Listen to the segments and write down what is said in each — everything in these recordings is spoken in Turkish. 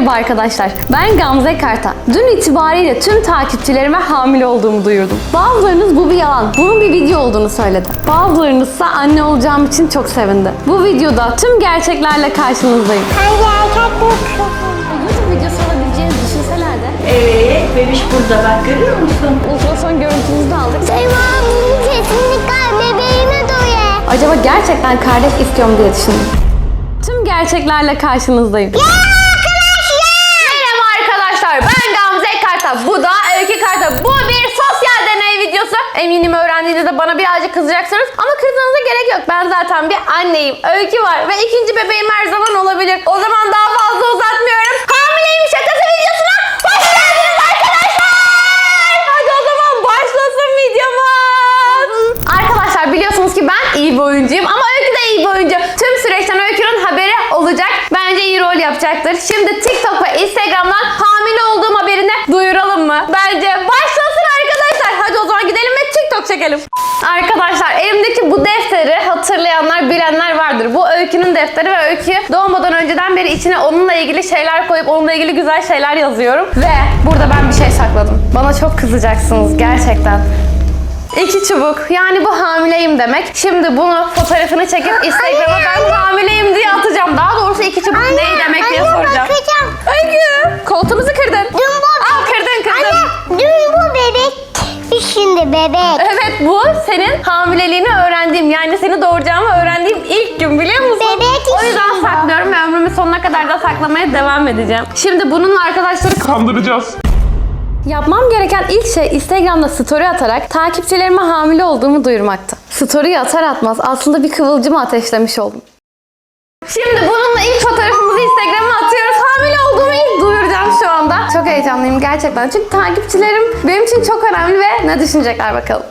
merhaba arkadaşlar. Ben Gamze Karta. Dün itibariyle tüm takipçilerime hamile olduğumu duyurdum. Bazılarınız bu bir yalan, bunun bir video olduğunu söyledi. Bazılarınız ise anne olacağım için çok sevindi. Bu videoda tüm gerçeklerle karşınızdayım. Hangi erkek bu? YouTube videosu olabileceğinizi düşünseler de Evet, bebiş burada bak görüyor musun? ultrason görüntümüzü de aldık. Seyma bunu kesinlikle bebeğime doyur. Acaba gerçekten kardeş istiyorum diye düşündüm. Tüm gerçeklerle karşınızdayım. Merhaba arkadaşlar ben Karta. Bu da Öykü Karta. Bu bir sosyal deney videosu. Eminim öğrendiğinizde bana birazcık kızacaksınız. Ama kızmanıza gerek yok. Ben zaten bir anneyim. Öykü var ve ikinci bebeğim her zaman olabilir. O zaman daha fazla uzatmıyorum. Hamileyim şakası videosuna hoş geldiniz arkadaşlar. Hadi o zaman başlasın videomuz. Arkadaşlar biliyorsunuz ki ben iyi bir oyuncuyum ama Öykü de iyi bir oyuncu. Tüm süreçten Öykü'nün haberi olacak. Bence iyi rol yapacaktır. Şimdi TikTok ve Instagram'dan hamile olduğum haberini duyuralım mı? Bence başlasın arkadaşlar. Hadi o zaman gidelim ve TikTok çekelim. Arkadaşlar elimdeki bu defteri hatırlayanlar bilenler vardır. Bu Öykü'nün defteri ve Öykü doğmadan önceden beri içine onunla ilgili şeyler koyup onunla ilgili güzel şeyler yazıyorum. Ve burada ben bir şey sakladım. Bana çok kızacaksınız gerçekten. İki çubuk. Yani bu hamileyim demek. Şimdi bunu fotoğrafını çekip Instagram'a ben hamileyim diye atacağım. Bebek. Evet bu senin hamileliğini öğrendiğim yani seni doğuracağımı öğrendiğim ilk gün biliyor musun? Bebek O yüzden saklıyorum ve ömrümün sonuna kadar da saklamaya devam edeceğim. Şimdi bununla arkadaşları kandıracağız. Yapmam gereken ilk şey Instagram'da story atarak takipçilerime hamile olduğumu duyurmaktı. Story atar atmaz aslında bir kıvılcımı ateşlemiş oldum. Şimdi bununla ilk fotoğrafımızı Instagram'a atıyoruz. Duyuracağım şu anda. Çok heyecanlıyım gerçekten. Çünkü takipçilerim benim için çok önemli ve ne düşünecekler bakalım.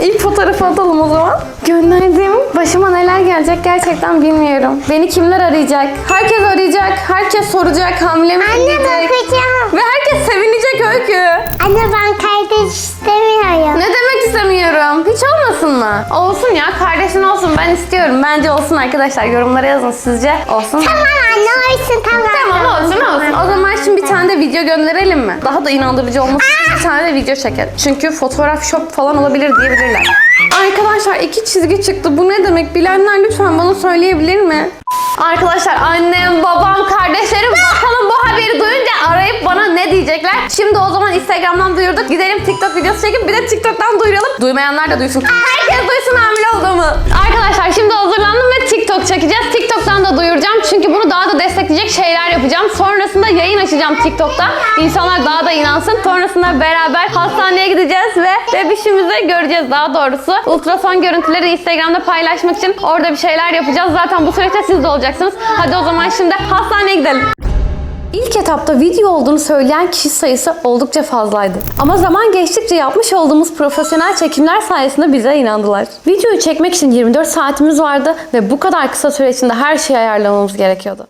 İlk fotoğrafı atalım o zaman. Gönderdiğim başıma neler gelecek gerçekten bilmiyorum. Beni kimler arayacak? Herkes arayacak, herkes soracak, hamile miyim Anne diyecek. bakacağım. Ve herkes sevinecek Öykü. Anne ben kardeş istemiyorum. Ne demek istemiyorum? Hiç olmasın mı? Olsun ya kardeşin olsun ben istiyorum. Bence olsun arkadaşlar yorumlara yazın sizce olsun? Tamam anne olsun tamam. Tamam olsun olsun. O zaman şimdi bir tane de video gönderelim mi? Daha da inandırıcı olması için bir tane de video çekelim. Çünkü fotoğraf shop falan olabilir diyebilirler. Arkadaşlar iki çizgi çıktı. Bu ne demek? Bilenler lütfen bana söyleyebilir mi? Arkadaşlar annem, babam, kardeşlerim bakalım bu haberi duyunca arayıp bana ne diyecekler? Şimdi o zaman Instagram'dan duyurduk. Gidelim TikTok videosu çekip bir de TikTok'tan duyuralım. Duymayanlar da duysun. Herkes duysun hamile olduğumu. Açacağım TikTok'ta. İnsanlar daha da inansın. Sonrasında beraber hastaneye gideceğiz ve bebişimizi göreceğiz daha doğrusu. Ultrason görüntüleri Instagram'da paylaşmak için orada bir şeyler yapacağız. Zaten bu süreçte siz de olacaksınız. Hadi o zaman şimdi hastaneye gidelim. İlk etapta video olduğunu söyleyen kişi sayısı oldukça fazlaydı. Ama zaman geçtikçe yapmış olduğumuz profesyonel çekimler sayesinde bize inandılar. Videoyu çekmek için 24 saatimiz vardı ve bu kadar kısa süre içinde her şeyi ayarlamamız gerekiyordu.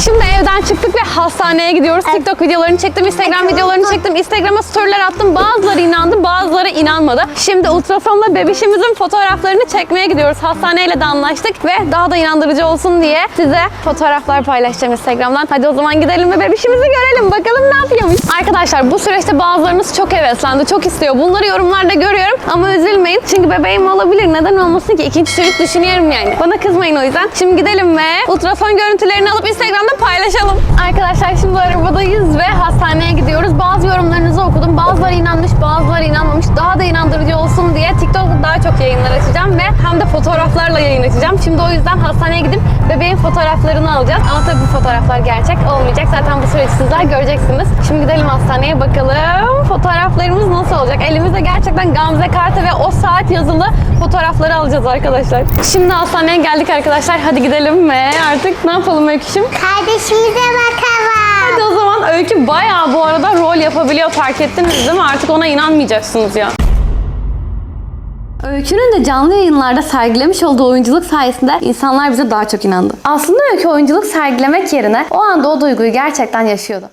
Şimdi evden çıktık ve hastaneye gidiyoruz. TikTok videolarını çektim, Instagram videolarını çektim. Instagram'a storyler attım. Bazıları inandı, bazıları inanmadı. Şimdi ultrasonla bebişimizin fotoğraflarını çekmeye gidiyoruz. Hastaneyle de anlaştık ve daha da inandırıcı olsun diye size fotoğraflar paylaşacağım Instagram'dan. Hadi o zaman gidelim ve bebişimizi görelim. Bakalım ne yapıyormuş. Arkadaşlar bu süreçte bazılarınız çok heveslendi, çok istiyor. Bunları yorumlarda görüyorum ama üzülmeyin. Çünkü bebeğim olabilir. Neden olmasın ki? İkinci çocuk düşünüyorum yani. Bana kızmayın o yüzden. Şimdi gidelim ve ultrason görüntülerini alıp Instagram'da paylaşalım. Arkadaşlar şimdi arabadayız ve hastaneye gidiyoruz. Bazı yorumlarınızı okudum. Bazıları inanmış, bazıları inanmamış. Daha da inandırıcı olsun diye TikTok'ta daha çok yayınlar açacağım ve hem de fotoğraflarla yayın açacağım. Şimdi o yüzden hastaneye gidip bebeğin fotoğraflarını alacağız. Ama tabii bu fotoğraflar gerçek olmayacak. Zaten bu süreci sizler göreceksiniz. Şimdi gidelim hastaneye bakalım. Fotoğraflarımız nasıl olacak? Elimizde gerçekten Gamze kartı ve o saat yazılı fotoğrafları alacağız arkadaşlar. Şimdi hastaneye geldik arkadaşlar. Hadi gidelim ve artık ne yapalım Öyküşüm? Kardeşimize bakalım. Hadi o zaman Öykü bayağı bu arada rol yapabiliyor fark ettiniz değil mi? Artık ona inanmayacaksınız ya. Öykü'nün de canlı yayınlarda sergilemiş olduğu oyunculuk sayesinde insanlar bize daha çok inandı. Aslında Öykü oyunculuk sergilemek yerine o anda o duyguyu gerçekten yaşıyordu.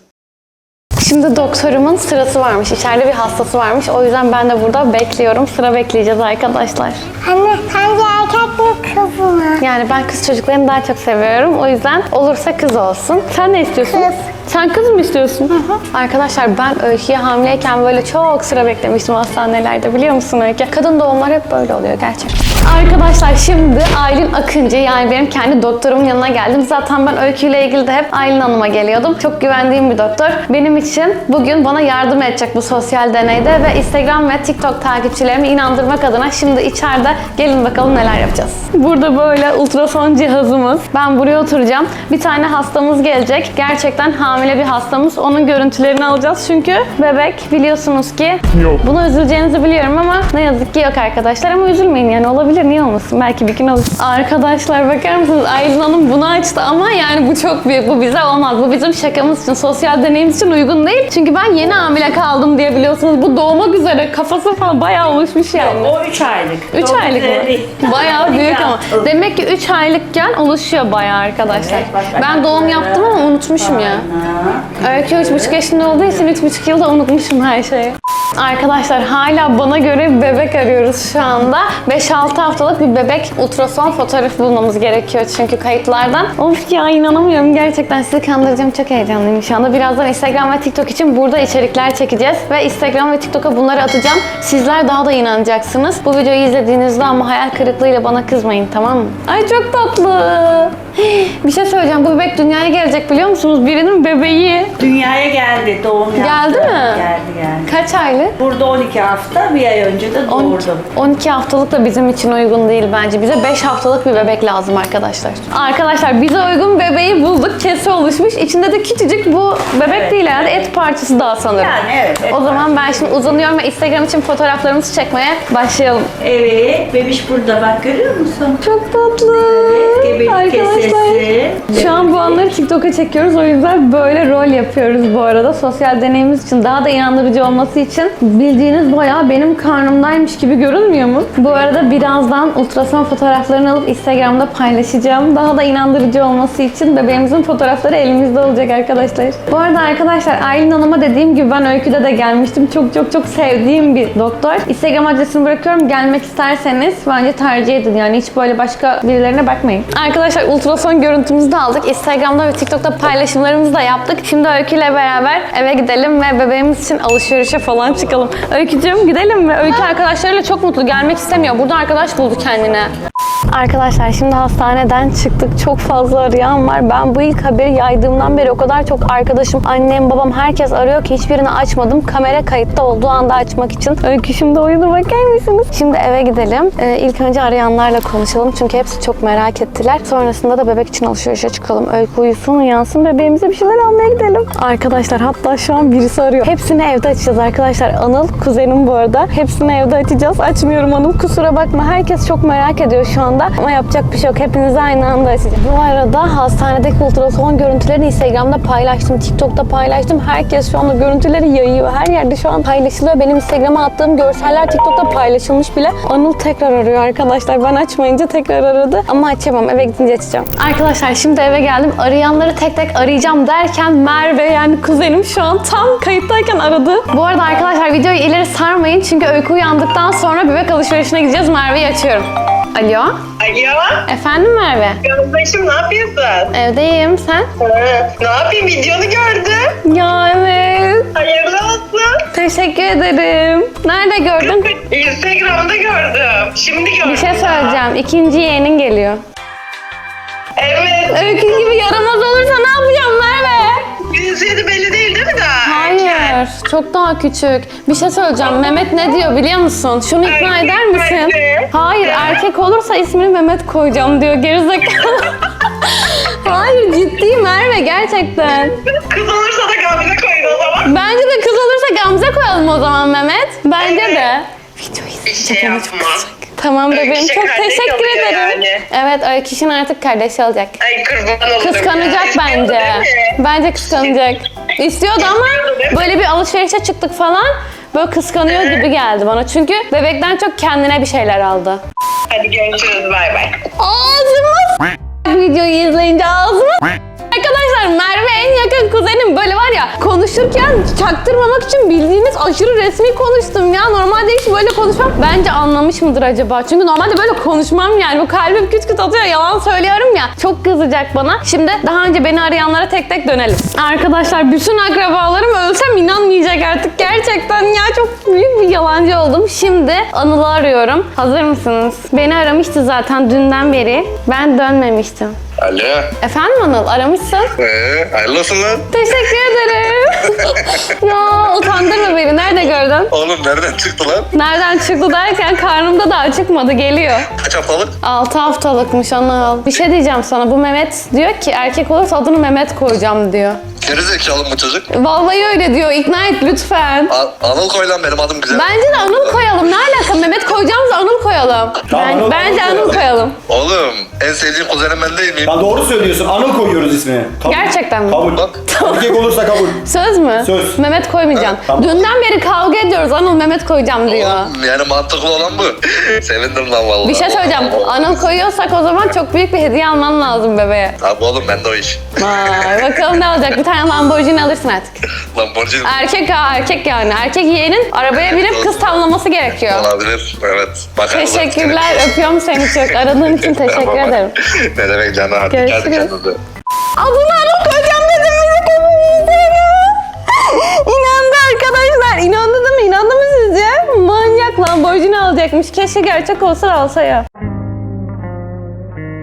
Şimdi doktorumun sırası varmış. İçeride bir hastası varmış. O yüzden ben de burada bekliyorum. Sıra bekleyeceğiz arkadaşlar. Anne sence erkek kızım. Yani ben kız çocuklarını daha çok seviyorum. O yüzden olursa kız olsun. Sen ne istiyorsun? Kız. Sen kız mı istiyorsun? Arkadaşlar ben Öykü'ye hamileyken böyle çok sıra beklemiştim hastanelerde biliyor musun Öykü? Kadın doğumlar hep böyle oluyor gerçekten. Arkadaşlar şimdi Aylin Akıncı yani benim kendi doktorumun yanına geldim. Zaten ben Öykü ile ilgili de hep Aylin Hanım'a geliyordum. Çok güvendiğim bir doktor. Benim için bugün bana yardım edecek bu sosyal deneyde ve Instagram ve TikTok takipçilerimi inandırmak adına şimdi içeride gelin bakalım neler yapacağız. Burada böyle ultrason cihazımız. Ben buraya oturacağım. Bir tane hastamız gelecek. Gerçekten hamile bir hastamız. Onun görüntülerini alacağız çünkü bebek biliyorsunuz ki Yok. Buna üzüleceğinizi biliyorum ama ne yazık ki yok arkadaşlar ama üzülmeyin yani olabilir niye olmasın belki bir gün olur. Arkadaşlar bakar mısınız Aylin Hanım bunu açtı ama yani bu çok büyük bu bize olmaz. Bu bizim şakamız için sosyal deneyimiz için uygun değil. Çünkü ben yeni hamile kaldım diye biliyorsunuz bu doğmak üzere kafası falan bayağı oluşmuş yani. O 3 aylık. 3 Dokuz aylık ay mı? Bayağı büyük ama. Haftalık. Demek ki 3 aylıkken oluşuyor bayağı arkadaşlar. Evet, bak, ben doğum yaptım ama unutmuşum ya. Öykü 3,5 yaşında olduğu için 3,5 yılda unutmuşum her şeyi. Arkadaşlar hala bana göre bir bebek arıyoruz şu anda. 5-6 haftalık bir bebek ultrason fotoğrafı bulmamız gerekiyor çünkü kayıtlardan. Of ya inanamıyorum gerçekten sizi kandıracağım çok heyecanlıyım şu anda. Birazdan Instagram ve TikTok için burada içerikler çekeceğiz ve Instagram ve TikTok'a bunları atacağım. Sizler daha da inanacaksınız. Bu videoyu izlediğinizde ama hayal kırıklığıyla bana kızmayın tamam mı? Ay çok tatlı. Bir şey söyleyeceğim bu bebek dünyaya gelecek biliyor musunuz? Birinin bebeği. Dünyaya geldi doğum yaptı. Geldi mi? Geldi geldi. Kaç aylık? Burada 12 hafta bir ay önce de 12, doğurdum. 12 haftalık da bizim için uygun değil bence. Bize 5 haftalık bir bebek lazım arkadaşlar. Arkadaşlar bize uygun bebeği bulduk. Kesi oluşmuş. İçinde de küçücük bu bebek Evet, değil herhalde. Et parçası daha sanırım. Yani evet, et O zaman ben şimdi uzanıyorum ve Instagram için fotoğraflarımızı çekmeye başlayalım. Evet, bebiş burada bak görüyor musun? Çok tatlı. Evet, gebelik kesesi. Şu an bu anları TikTok'a çekiyoruz. O yüzden böyle rol yapıyoruz bu arada. Sosyal deneyimiz için daha da inandırıcı olması için bildiğiniz bayağı benim karnımdaymış gibi görünmüyor mu? Bu arada birazdan ultrason fotoğraflarını alıp Instagram'da paylaşacağım. Daha da inandırıcı olması için bebeğimizin fotoğrafları elimizde olacak arkadaşlar. Bu arada arkadaşlar Aylin Hanım'a dediğim gibi ben Öykü'de de gelmiştim. Çok çok çok sevdiğim bir doktor. Instagram adresini bırakıyorum. Gelmek isterseniz bence tercih edin. Yani hiç böyle başka birilerine bakmayın. Arkadaşlar ultrason görüntümüzü de aldık. Instagram'da ve TikTok'ta paylaşımlarımızı da yaptık. Şimdi Öykü ile beraber eve gidelim ve bebeğimiz için alışverişe falan çıkalım. Öykücüğüm gidelim mi? Öykü arkadaşlarıyla çok mutlu. Gelmek istemiyor. Burada arkadaş buldu kendine. Arkadaşlar şimdi hastaneden çıktık. Çok fazla arayan var. Ben bu ilk haberi yaydığımdan beri o kadar çok arkadaşım, annem, babam herkes arıyor ki hiçbirini açmadım. Kamera kayıtta olduğu anda açmak için. Öykü şimdi uyudu bakar mısınız? Şimdi eve gidelim. Ee, ilk önce arayanlarla konuşalım. Çünkü hepsi çok merak ettiler. Sonrasında da bebek için alışverişe çıkalım. Öykü uyusun, uyansın. Bebeğimize bir şeyler almaya gidelim. Arkadaşlar hatta şu an birisi arıyor. Hepsini evde açacağız arkadaşlar. Anıl kuzenim bu arada. Hepsini evde açacağız. Açmıyorum Anıl. Kusura bakma. Herkes çok merak ediyor şu anda. Ama yapacak bir şey yok. Hepinizi aynı anda açacağım. Bu arada hastanedeki ultrason görüntülerini Instagram'da paylaştım. TikTok'ta paylaştım. Herkes şu anda görüntüleri yayıyor. Her yerde şu an paylaşılıyor. Benim Instagram'a attığım görseller TikTok'ta paylaşılmış bile. Anıl tekrar arıyor arkadaşlar. Ben açmayınca tekrar aradı. Ama açamam. Eve gidince açacağım. Arkadaşlar şimdi eve geldim. Arayanları tek tek arayacağım derken Merve yani kuzenim şu an tam kayıttayken aradı. Bu arada arkadaşlar videoyu ileri sarmayın. Çünkü Öykü uyandıktan sonra bebek alışverişine gideceğiz. Merve'yi açıyorum. Alo. Alo, Efendim Merve. kardeşim ne yapıyorsun? Evdeyim. Sen? Ha, ne yapayım videonu gördüm. Ya evet. Hayırlı olsun. Teşekkür ederim. Nerede gördün? Instagram'da gördüm. Şimdi gördüm. Bir şey söyleyeceğim. İkinci yeğenin geliyor. Evet. Öykü gibi yaramaz olursa ne yapacağım Merve? Cinsiyeti belli değil değil mi daha? Hayır. Çok daha küçük. Bir şey söyleyeceğim. Mehmet ne diyor biliyor musun? Şunu ikna Erkek eder misin? bence. Hayır. Erkek olursa ismini Mehmet koyacağım diyor. Gerizekalı. Hayır ciddi Merve gerçekten. Kız olursa da Gamze koyun o zaman. Bence de kız olursa Gamze koyalım o zaman Mehmet. Bence de. Videoyu Bir şey yapma. Tamam bebeğim. Çok kardeş teşekkür oluyor ederim. yani. Evet Öyküş'ün artık kardeşi olacak. Ay kurban olurum. Kıskanacak ya. bence. Değil mi? Bence kıskanacak. İstiyordu ama böyle bir alışverişe çıktık falan. Böyle kıskanıyor gibi geldi bana. Çünkü bebekten çok kendine bir şeyler aldı. Hadi görüşürüz bay bay. Ağzıma s- videoyu izleyince ağzıma s- Arkadaşlar Merve en yakın kuzenim böyle var ya konuşurken çaktırmamak için bildiğiniz aşırı resmi konuştum ya. Normalde hiç böyle konuşmam. Bence anlamış mıdır acaba? Çünkü normalde böyle konuşmam yani. Bu kalbim küt küt atıyor. Yalan söylüyorum ya. Çok kızacak bana. Şimdi daha önce beni arayanlara tek tek dönelim. Arkadaşlar bütün akrabalarım ölsem inanmayacak artık. Gerçekten ya çok büyük bir yalancı oldum. Şimdi Anıl'ı arıyorum. Hazır mısınız? Beni aramıştı zaten dünden beri. Ben dönmemiştim. Alo. Efendim Anıl aramışsın. Ee, hayırlı olsun lan. Teşekkür ederim. ya utandırma beni. Nerede gördün? Oğlum nereden çıktı lan? Nereden çıktı derken karnımda daha çıkmadı geliyor. Kaç haftalık? 6 haftalıkmış Anıl. Bir şey diyeceğim sana. Bu Mehmet diyor ki erkek olursa adını Mehmet koyacağım diyor. Geri zekalı mı bu çocuk? Vallahi öyle diyor. İkna et lütfen. A- Anıl koy lan benim adım güzel. Bence de Anıl koyalım. Ne alaka? Mehmet koyacağımıza Anıl koyalım. Tamam, Ben- Anıl- bence Anıl Anıl koyalım. Oğlum en sevdiğim kuzenim ben değil miyim? Ya doğru söylüyorsun. Anıl koyuyoruz ismini. Kabul. Gerçekten mi? Kabul. Bak. Erkek olursa kabul. Söz mü? Söz. Mehmet koymayacaksın. tamam. Dünden beri kavga ediyoruz. Anıl Mehmet koyacağım diyor. Oğlum, yani mantıklı olan bu. Sevindim lan vallahi. Bir şey söyleyeceğim. Anıl koyuyorsak o zaman çok büyük bir hediye alman lazım bebeğe. Abi oğlum bende o iş. Vay bakalım ne olacak. Bir tane Lamborghini alırsın artık. Lamborghini Erkek ha erkek yani. Erkek yeğenin arabaya binip kız tavlaması gerekiyor. olabilir. Evet. Bakarız artık. Teşekkürler. Öpüyorum seni çok. Aradığın için teşekkür Tamam. ederim. ne demek canım hadi Görüşürüz. hadi kendinize. Adını Anıl koyacağım dedim bizi koymayacağını. İnandı arkadaşlar. İnandı değil mi? İnandı mı sizce? Manyak Lamborghini alacakmış. Keşke gerçek olsa da alsa ya.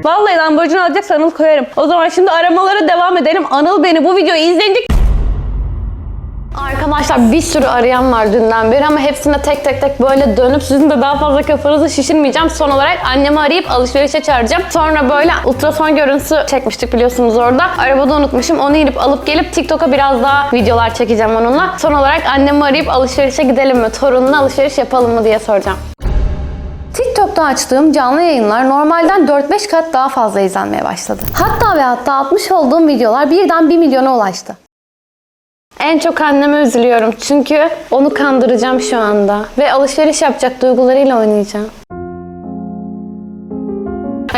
Vallahi Lamborghini alacaksa Anıl koyarım. O zaman şimdi aramalara devam edelim. Anıl beni bu videoyu izleyince Arkadaşlar bir sürü arayan var dünden beri ama hepsine tek tek tek böyle dönüp sizin de daha fazla kafanızı şişirmeyeceğim. Son olarak annemi arayıp alışverişe çağıracağım. Sonra böyle ultrason görüntüsü çekmiştik biliyorsunuz orada. Arabada unutmuşum. Onu inip alıp gelip TikTok'a biraz daha videolar çekeceğim onunla. Son olarak annemi arayıp alışverişe gidelim mi? Torununa alışveriş yapalım mı diye soracağım. TikTok'ta açtığım canlı yayınlar normalden 4-5 kat daha fazla izlenmeye başladı. Hatta ve hatta atmış olduğum videolar birden 1 milyona ulaştı. En çok anneme üzülüyorum çünkü onu kandıracağım şu anda ve alışveriş yapacak duygularıyla oynayacağım.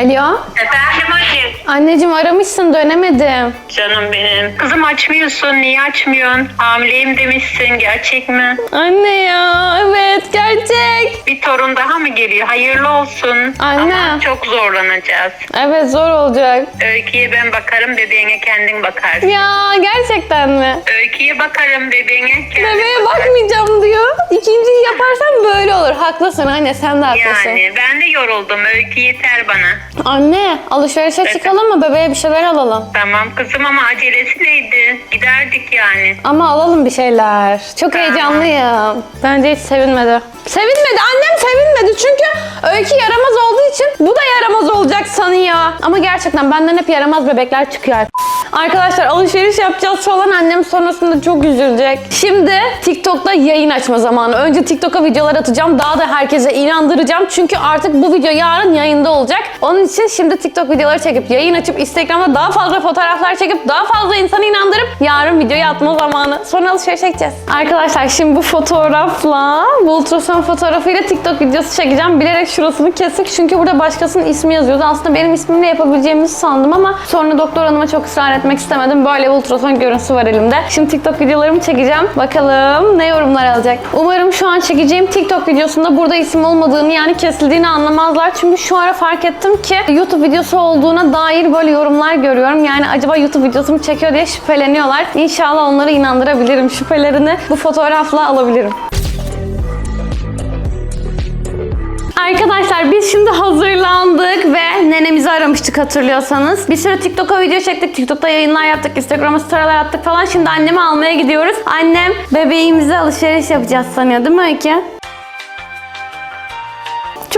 Alo? Efendim anne. Anneciğim aramışsın dönemedim. Canım benim. Kızım açmıyorsun. Niye açmıyorsun? Hamileyim demişsin. Gerçek mi? Anne ya evet gerçek. Bir torun daha mı geliyor? Hayırlı olsun. Anne. Ama çok zorlanacağız. Evet zor olacak. Öykü'ye ben bakarım. Bebeğine kendin bakarsın. Ya gerçekten mi? Öykü'ye bakarım. Bebeğine kendin Bebeğe bakmayacağım diyor. İkinciyi yaparsam böyle olur. Haklısın anne sen de haklısın. Yani ben de yoruldum. Öykü yeter bana. Anne alışverişe çıkalım mı? Bebeğe bir şeyler alalım. Tamam kızım ama acelesi neydi? Giderdik yani. Ama alalım bir şeyler. Çok heyecanlıyım. Bence hiç sevinmedi. Sevinmedi. Annem sevinmedi. Çünkü Öykü yaramaz olduğu için bu da yaramaz olacak sanıyor. Ama gerçekten benden hep yaramaz bebekler çıkıyor. Arkadaşlar alışveriş yapacağız falan annem sonrasında çok üzülecek. Şimdi TikTok'ta yayın açma zamanı. Önce TikTok'a videolar atacağım. Daha da herkese inandıracağım. Çünkü artık bu video yarın yayında olacak. Onun için şimdi TikTok videoları çekip yayın açıp Instagram'da daha fazla fotoğraflar çekip daha fazla insanı inandırıp yarın videoyu atma zamanı. Sonra alışveriş çekeceğiz. Arkadaşlar şimdi bu fotoğrafla bu ultrason fotoğrafıyla TikTok videosu çekeceğim. Bilerek şurasını kesik çünkü burada başkasının ismi yazıyordu. Aslında benim ismimle yapabileceğimizi sandım ama sonra doktor hanıma çok ısrar etmek istemedim. Böyle bir ultrason görüntüsü var elimde. Şimdi TikTok videolarımı çekeceğim. Bakalım ne yorumlar alacak. Umarım şu an çekeceğim TikTok videosunda burada isim olmadığını yani kesildiğini anlamazlar. Çünkü şu ara fark ettim ki YouTube videosu olduğuna dair böyle yorumlar görüyorum. Yani acaba YouTube videosu mu çekiyor diye şüpheleniyorlar. İnşallah onları inandırabilirim. Şüphelerini bu fotoğrafla alabilirim. Arkadaşlar biz şimdi hazırlandık ve nenemizi aramıştık hatırlıyorsanız. Bir süre TikTok'a video çektik. TikTok'ta yayınlar yaptık. Instagram'a storyler attık falan. Şimdi annemi almaya gidiyoruz. Annem bebeğimize alışveriş yapacağız sanıyor değil mi Öykü?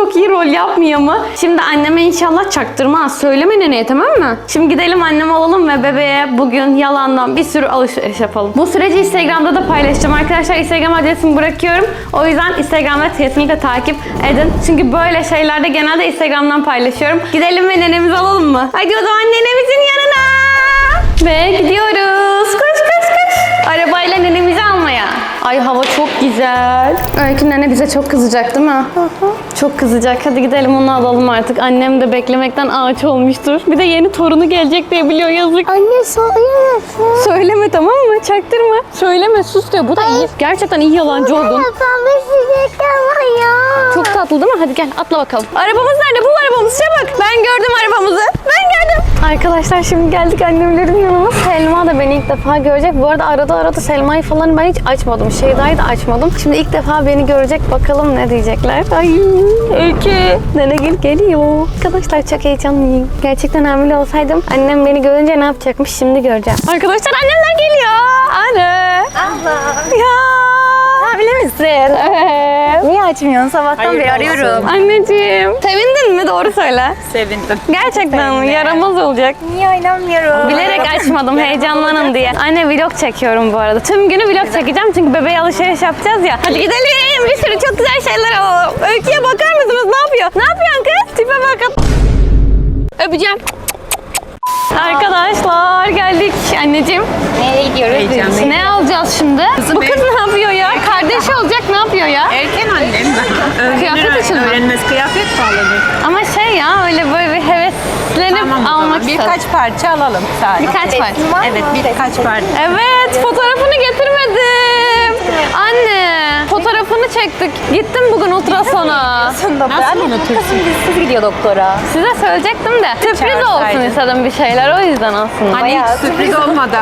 Çok iyi rol yapmıyor mu? Şimdi anneme inşallah çaktırmaz. Söyleme neneye tamam mı? Şimdi gidelim annemi alalım ve bebeğe bugün yalandan bir sürü alışveriş yapalım. Bu süreci Instagram'da da paylaşacağım arkadaşlar. Instagram adresimi bırakıyorum. O yüzden Instagram'da kesinlikle takip edin. Çünkü böyle şeylerde genelde Instagram'dan paylaşıyorum. Gidelim ve nenemizi alalım mı? Hadi o zaman nenemizin yanına. Ve gidiyoruz. Koş koş koş. Arabayla nenemizi almaya. Ay hava çok güzel. Öykü nene bize çok kızacak değil mi? Çok kızacak. Hadi gidelim onu alalım artık. Annem de beklemekten ağaç olmuştur. Bir de yeni torunu gelecek diye biliyor yazık. Anne musun? Söyleme tamam mı? çaktırma. Söyleme sus diyor. Bu da iyi. Gerçekten iyi yalancı oldun. Çok tatlı değil mi? Hadi gel atla bakalım. Arabamız nerede? Bu arabamız. Çabuk. Ben gördüm arabamızı. Ben gördüm. Arkadaşlar şimdi geldik annemlerin yanına. Selma da beni ilk defa görecek. Bu arada arada arada Selma'yı falan ben hiç açmadım. Şeyda'yı da açmadım. Şimdi ilk defa beni görecek. Bakalım ne diyecekler. Ay Öykü. Nenegil geliyor. Arkadaşlar çok heyecanlıyım. Gerçekten hamile olsaydım annem beni görünce ne yapacakmış şimdi göreceğim. Arkadaşlar annemler geliyor. Anne. Abla. Ya. Hamile misin? Evet. Açmıyorsun? Sabahtan beri arıyorum. Anneciğim. Sevindin mi? Doğru söyle. Sevindim. Gerçekten mi? Yaramaz olacak. Niye inanmıyorum? Bilerek açmadım heyecanlanın diye. Anne vlog çekiyorum bu arada. Tüm günü vlog çekeceğim çünkü bebeğe alışveriş yapacağız ya. Hadi gidelim. Bir sürü çok güzel şeyler alalım. Öykü'ye bakar mısınız? Ne yapıyor? Ne yapıyorsun kız? Tipe bakın. Öpeceğim. Arkadaşlar geldik. Anneciğim Nereye gidiyoruz? Heyecanlıyım. ne alacağız şimdi? Bu kız ne yapıyor ya? Kardeşi olacak ne yapıyor ya? Erken annem? Kıyafet için mi? Öğrenmez kıyafet pahalıdır. Ama şey ya öyle böyle bir heveslenip almak istedim. Birkaç parça alalım sadece. Birkaç var. Evet birkaç parça. Evet, fotoğrafını getirmedim. Anne, çektik. Gittim bugün ultrasona. Nasıl unutursun? Kız gidiyor doktora. Size söyleyecektim de sürpriz olsun istedim bir şeyler o yüzden aslında. Hani hiç sürpriz olmadı.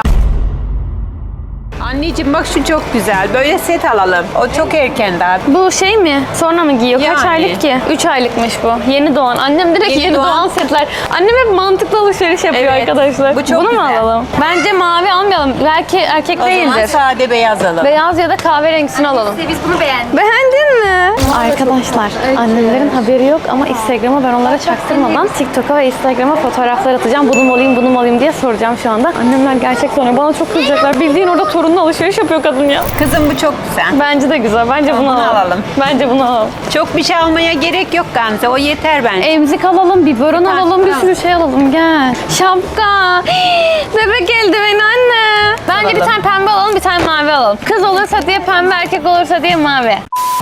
Anneciğim bak şu çok güzel. Böyle set alalım. O çok erken daha. Bu şey mi? Sonra mı giyiyor? Kaç Yani. aylık ki? 3 aylıkmış bu. Yeni doğan. Annem direkt yeni, Yeni doğan. doğan. setler. Annem hep mantıklı alışveriş yapıyor Evet. arkadaşlar. Bu çok Bunu mu güzel. alalım? Bence mavi almayalım. Belki erkek O zaman değildir. sade beyaz alalım. Beyaz ya da kahverengisini alalım. Biz bunu beğendik. Beğendin mi? Arkadaşlar annemlerin haberi yok ama Instagram'a ben onlara çaktırmadan TikTok'a ve Instagram'a fotoğraflar atacağım. Bunu mu alayım bunu mu alayım diye soracağım şu anda. Annemler gerçek sanıyor. Bana çok kızacaklar. Bildiğin orada torunla alışveriş yapıyor kadın ya. Kızım bu çok güzel. Bence de güzel. Bence bunu, Bunu alalım. alalım. Bence bunu alalım. Çok bir şey almaya gerek yok Gamze. O yeter bence. Emzik alalım, biberon Tamam, alalım, bir tamam. sürü şey alalım. Gel. Şapka. Bebek eldiveni anne. Bence bir tane pembe alalım, bir tane mavi alalım. Kız olursa diye pembe, erkek olursa diye mavi.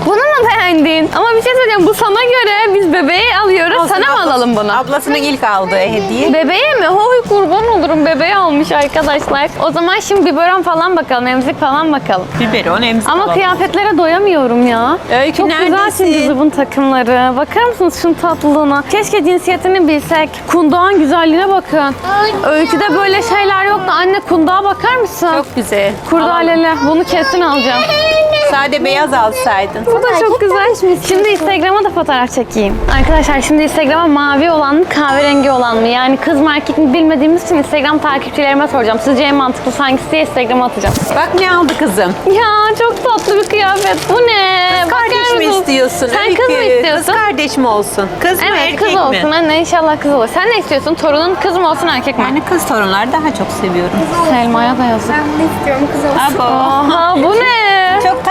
Bunu mu beğendin? Ama bir şey söyleyeceğim. Bu sana göre biz bebeği alıyoruz. Sana mı alalım bunu? Ablasının ilk aldığı hediye. Bebeğe mi? Hoy kurban olurum. Bebeğe almış arkadaşlar. O zaman şimdi biberon falan bakalım. Emzik falan bakalım. Biberon emzik Ama alalım. kıyafetlere doyamıyorum ya. Öykü, Çok güzel neredesin? şimdi zıbın takımları. Bakar mısınız şunun tatlılığına? Keşke cinsiyetini bilsek. Kundağın güzelliğine bakın. Öyküde böyle şeyler yok da anne kundağa bakar mısın? Çok güzel. Kurdaleli. Bunu kesin alacağım. Sade beyaz alsaydın. Bu da çok güzel. Şimdi Instagram'a da fotoğraf çekeyim. Arkadaşlar şimdi Instagram'a mavi olan mı kahverengi olan mı? Yani kız mı erkek mi bilmediğimiz için Instagram takipçilerime soracağım. Sizce en mantıklısı hangisi diye Instagram'a atacağım. Bak ne aldı kızım. Ya çok tatlı bir kıyafet. Bu ne? Bakar Kardeş mi mısın? istiyorsun? Sen kız mı istiyorsun? Kız kardeş mi olsun? Kız mı Evet erkek kız mi? olsun anne inşallah kız olur. Sen ne istiyorsun? Torunun kız mı olsun erkek mi? Yani kız torunları daha çok seviyorum. Selma'ya da yazık. Ben de istiyorum kız olsun. Abo. Aha bu ne?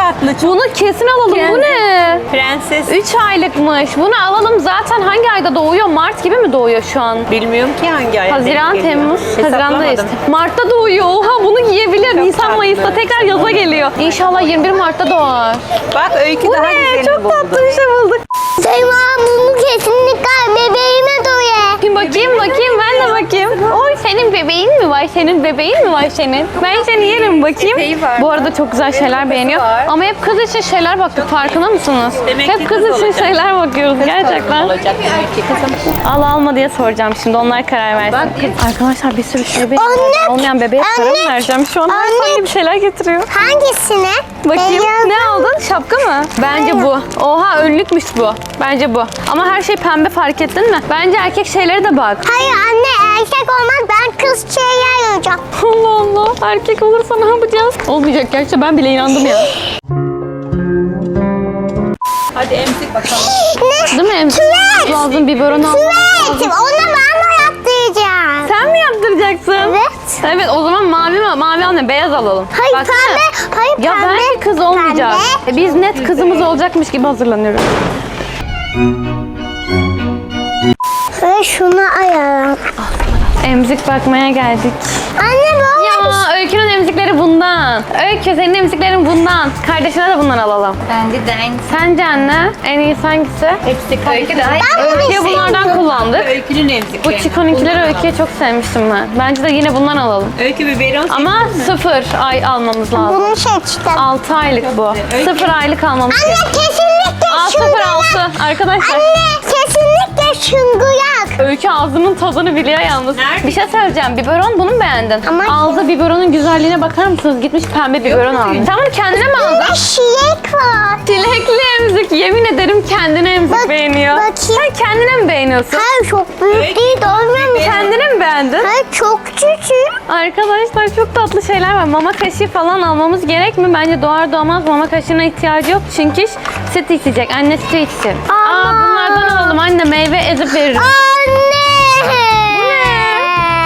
Çok tatlı. Çok Bunu kesin alalım. Bu ne? prenses. 3 aylıkmış. Bunu alalım zaten hangi ayda doğuyor? Mart gibi mi doğuyor şu an? Bilmiyorum ki hangi ay. Haziran, geliyor. Temmuz, Haziran'dayız. Mart'ta doğuyor. Oha bunu giyebilir. Nisan, tatlı. Mayıs'ta tekrar yaza geliyor. İnşallah 21 Mart'ta doğar. Bak öykü Bu daha ne? güzelini Çok buldu. tatlı bir şey bulduk. Selma bunu kesinlikle bebeğime doyar. Bir bakayım bakayım ben de bakayım. Oy senin bebeğin mi var? Senin bebeğin mi var senin? Ben seni yerim bakayım. Bu arada çok güzel şeyler beğeniyor. Ama hep kız için şeyler baktık farkında mısınız? Demek ki hep kız kız için olacak. şeyler bakıyoruz gerçekten. Olacak demek ki kızım. Al alma diye soracağım şimdi onlar karar versin. Arkadaşlar bir sürü şey beğeniyor. Anne, Olmayan bebeğe para mı anne, vereceğim? Şu an her anne. bir şeyler getiriyor. Hangisine? Bakayım Beyaz. ne aldın? Şapka mı? Bence bu. Oha önlükmüş bu. Bence bu. Ama her şey pembe fark ettin mi? Bence erkek şeylere de bak. Hayır anne erkek olmaz ben kız alacağım. Allah Allah. Erkek olursa ne yapacağız? Olmayacak gerçi ben bile inandım ya. Hadi emzik bakalım. Ne? Değil mi? Emzik lazım biberon al. Evet onu ben de yaptıracağım. Sen mi yaptıracaksın? Evet. Evet o zaman mavi mi? Mavi alma beyaz alalım. Hayır Baksana. pembe. Hayır Ya pembe. belki kız olmayacak. Pembe. E, Biz net kızımız olacakmış gibi hazırlanıyoruz. Ve şunu ayarım. Emzik bakmaya geldik. Anne bu Ya Öykü'nün emzikleri bundan. Öykü senin emziklerin bundan. Kardeşine de bundan alalım. Bence de aynı. Sence anne en iyisi hangisi? Hepsi Öykü de aynı. Öykü'ye bunlardan kullandık. Öykünün Bu emzikleri. çikoninkileri Öykü'ye çok sevmiştim ben. Bence de yine bundan alalım. Öykü biberon Ama sıfır ay almamız lazım. Bunu seçtim. 6 aylık bu. Öykü- Sıfır aylık almamız Anne gerekiyor. kesinlikle Aa, sıfır altı. Arkadaşlar Anne kesinlikle şunguyak. Öykü ağzının tadını biliyor yalnız. Nerede? Bir şey söyleyeceğim. Biberon bunu mu beğendin? Ama- Aldığı biberonun güzelliğine bakar mısınız? Gitmiş pembe biberon almış. Bunu kendine mi aldın? Burada şiyek var. Çilekli emzik. Yemin ederim kendine emzik Bak- beğeniyor. bakayım. Sen kendine mi beğeniyorsun? Hayır çok büyük değil olmuyor mu? Kendine mi beğendin? Hayır çok küçük. Arkadaşlar çok tatlı şeyler var. Mama kaşığı falan almamız gerek mi? Bence doğar doğmaz mama kaşığına ihtiyacı yok. Çünkü süt içecek. Anne sütü içsin. Aa, bunlardan alalım anne. Meyve ezip veririz. Anne.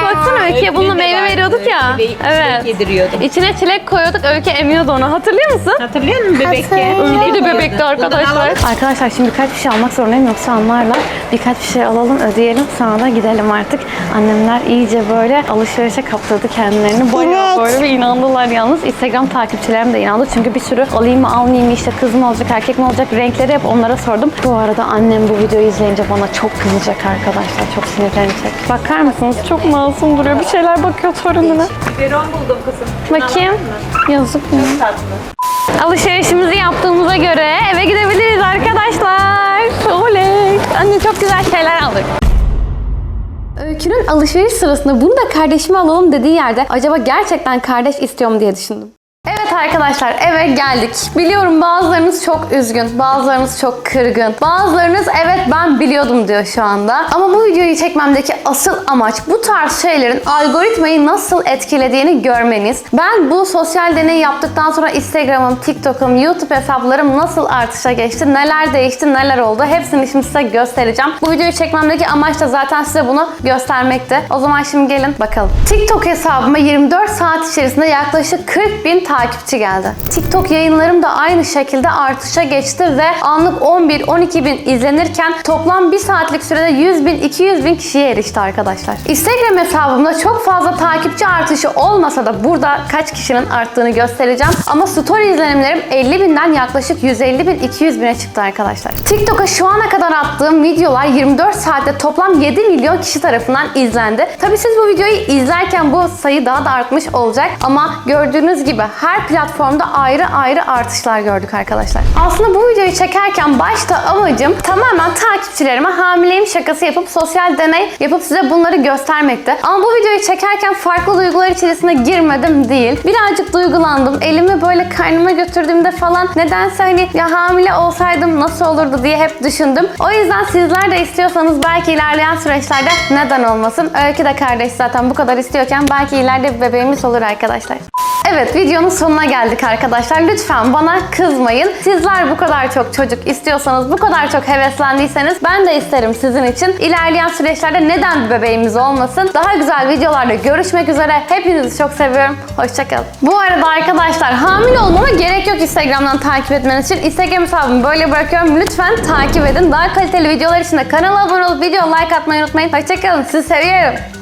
Baksana Öykü'ye bununla meyve veriyorduk ya. Evet. Yediriyordum. İçine çilek koyuyorduk. Öykü emiyordu onu. Hatırlıyor musun? Hatırlıyor musun bebekken? Öykü de bebekti arkadaşlar. Arkadaşlar şimdi birkaç bir şey almak zorundayım yoksa anlarlar. Birkaç bir şey alalım, ödeyelim. Sonra da gidelim artık. Annemler iyice böyle alışverişe kaptırdı kendilerini. Bayağı Evet. böyle bir inandılar yalnız. Instagram takipçilerim de inandı. Çünkü bir sürü alayım mı almayayım mı işte kız mı olacak erkek mi olacak renkleri hep onlara sordum. Bu arada annem bu videoyu izleyince bana çok kızacak arkadaşlar. Çok sinirlenecek. Bakar mısınız? Çok masum duruyor. Bir şeyler bakıyor torununa. Biberon buldum kızım. Bakayım. Yazık mı? Tatlı. Alışverişimizi yaptığımıza göre eve gidebiliriz arkadaşlar. Oley. Anne çok güzel şeyler aldık. Öykünün alışveriş sırasında bunu da kardeşime alalım dediği yerde acaba gerçekten kardeş istiyorum diye düşündüm. Arkadaşlar eve geldik. Biliyorum bazılarınız çok üzgün, bazılarınız çok kırgın. Bazılarınız evet ben biliyordum diyor şu anda. Ama bu videoyu çekmemdeki asıl amaç bu tarz şeylerin algoritmayı nasıl etkilediğini görmeniz. Ben bu sosyal deney yaptıktan sonra Instagram'ım, TikTok'um, YouTube hesaplarım nasıl artışa geçti, neler değişti, neler oldu hepsini şimdi size göstereceğim. Bu videoyu çekmemdeki amaç da zaten size bunu göstermekti. O zaman şimdi gelin bakalım. TikTok hesabıma 24 saat içerisinde yaklaşık 40 bin takipçi geldi. TikTok yayınlarım da aynı şekilde artışa geçti ve anlık 11-12 bin izlenirken toplam bir saatlik sürede 100 bin 200 bin kişiye erişti arkadaşlar. Instagram hesabımda çok fazla takipçi artışı olmasa da burada kaç kişinin arttığını göstereceğim. Ama story izlenimlerim 50 binden yaklaşık 150 bin 200 bine çıktı arkadaşlar. TikTok'a şu ana kadar attığım videolar 24 saatte toplam 7 milyon kişi tarafından izlendi. Tabi siz bu videoyu izlerken bu sayı daha da artmış olacak ama gördüğünüz gibi her platformda ayrı ayrı artışlar gördük arkadaşlar. Aslında bu videoyu çekerken başta amacım tamamen takipçilerime hamileyim şakası yapıp sosyal deney yapıp size bunları göstermekti. Ama bu videoyu çekerken farklı duygular içerisine girmedim değil. Birazcık duygulandım. Elimi böyle karnıma götürdüğümde falan nedense hani ya hamile olsaydım nasıl olurdu diye hep düşündüm. O yüzden sizler de istiyorsanız belki ilerleyen süreçlerde neden olmasın. Öykü de kardeş zaten bu kadar istiyorken belki ileride bir bebeğimiz olur arkadaşlar. Evet videonun sonuna geldik arkadaşlar. Lütfen bana kızmayın. Sizler bu kadar çok çocuk istiyorsanız, bu kadar çok heveslendiyseniz ben de isterim sizin için. İlerleyen süreçlerde neden bir bebeğimiz olmasın? Daha güzel videolarda görüşmek üzere. Hepinizi çok seviyorum. Hoşçakalın. Bu arada arkadaşlar hamile olmama gerek yok Instagram'dan takip etmeniz için. Instagram hesabımı böyle bırakıyorum. Lütfen takip edin. Daha kaliteli videolar için de kanala abone olup video like atmayı unutmayın. Hoşçakalın. Sizi seviyorum.